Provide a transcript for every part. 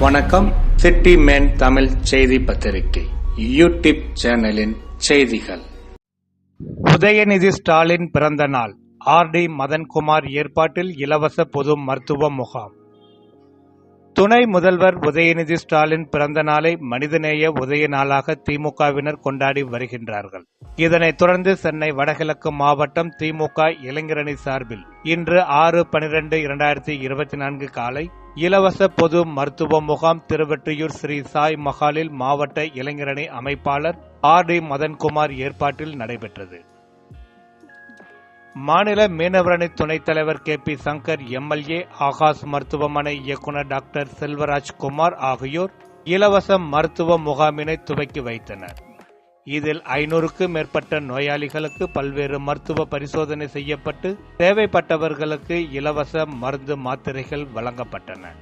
வணக்கம். City man Tamil செய்தி பத்திரிகை யூடியூப் சேனலின் செய்திகள். உதயநிதி ஸ்டாலின் பிறந்த நாள் ஆர் டி மதன்குமார் ஏற்பாட்டில் இலவச பொது மருத்துவ முகாம். துணை முதல்வர் உதயநிதி ஸ்டாலின் பிறந்த நாளை மனிதநேய உதய நாளாக திமுகவினர் கொண்டாடி வருகின்றார்கள். இதனைத் தொடர்ந்து சென்னை வடகிழக்கு மாவட்டம் திமுக இளைஞரணி சார்பில் இன்று ஆறு பனிரெண்டு இரண்டாயிரத்தி இருபத்தி நான்கு காலை இலவச பொது மருத்துவ முகாம் திருவெற்றியூர் ஸ்ரீ சாய் மஹாலில் மாவட்ட இளைஞரணி அமைப்பாளர் ஆர் டி மதன்குமார் ஏற்பாட்டில் நடைபெற்றது. மாநில மீனவரணி துணைத் தலைவர் K P Shankar MLA Akash மருத்துவமனை இயக்குநர் டாக்டர் செல்வராஜ் குமார் ஆகியோர் இலவச மருத்துவ முகாமினை துவக்கி வைத்தனர். இதில் ஐநூறுக்கும் மேற்பட்ட நோயாளிகளுக்கு பல்வேறு மருத்துவ பரிசோதனை செய்யப்பட்டு தேவைப்பட்டவர்களுக்கு இலவச மருந்து மாத்திரைகள் வழங்கப்பட்டன.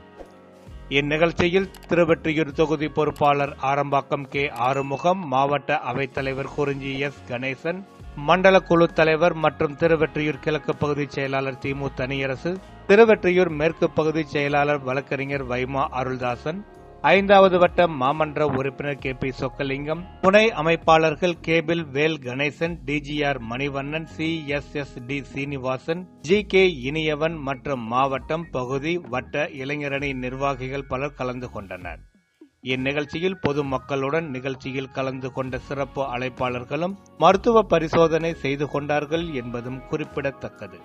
இந்நிகழ்ச்சியில் திருவெற்றியூர் தொகுதி பொறுப்பாளர் ஆரம்பாக்கம் கே. ஆறுமுகம் மாவட்ட அவைத்தலைவர் குறிஞ்சி எஸ். கணேசன் மண்டல குழு தலைவர் மற்றும் திருவெற்றியூர் கிழக்கு பகுதி செயலாளர் திமு தனியரசு திருவெற்றியூர் மேற்கு பகுதி செயலாளர் வழக்கறிஞர் வைமா அருள்தாசன் ஐந்தாவது வட்ட மாமன்ற உறுப்பினர் கே பி சொக்கலிங்கம் துணை அமைப்பாளர்கள் cable Vel Ganesan DGR Manivannan C S S D Seenivasan G K Iniyavan மற்றும் மாவட்டம் பகுதி வட்ட இளைஞரணி நிர்வாகிகள் பலர் கலந்து கொண்டனர். இந்நிகழ்ச்சியில் பொதுமக்களுடன் நிகழ்ச்சியில் கலந்து கொண்ட சிறப்பு அழைப்பாளர்களும் மருத்துவ பரிசோதனை செய்து கொண்டார்கள் என்பதும் குறிப்பிடத்தக்கது.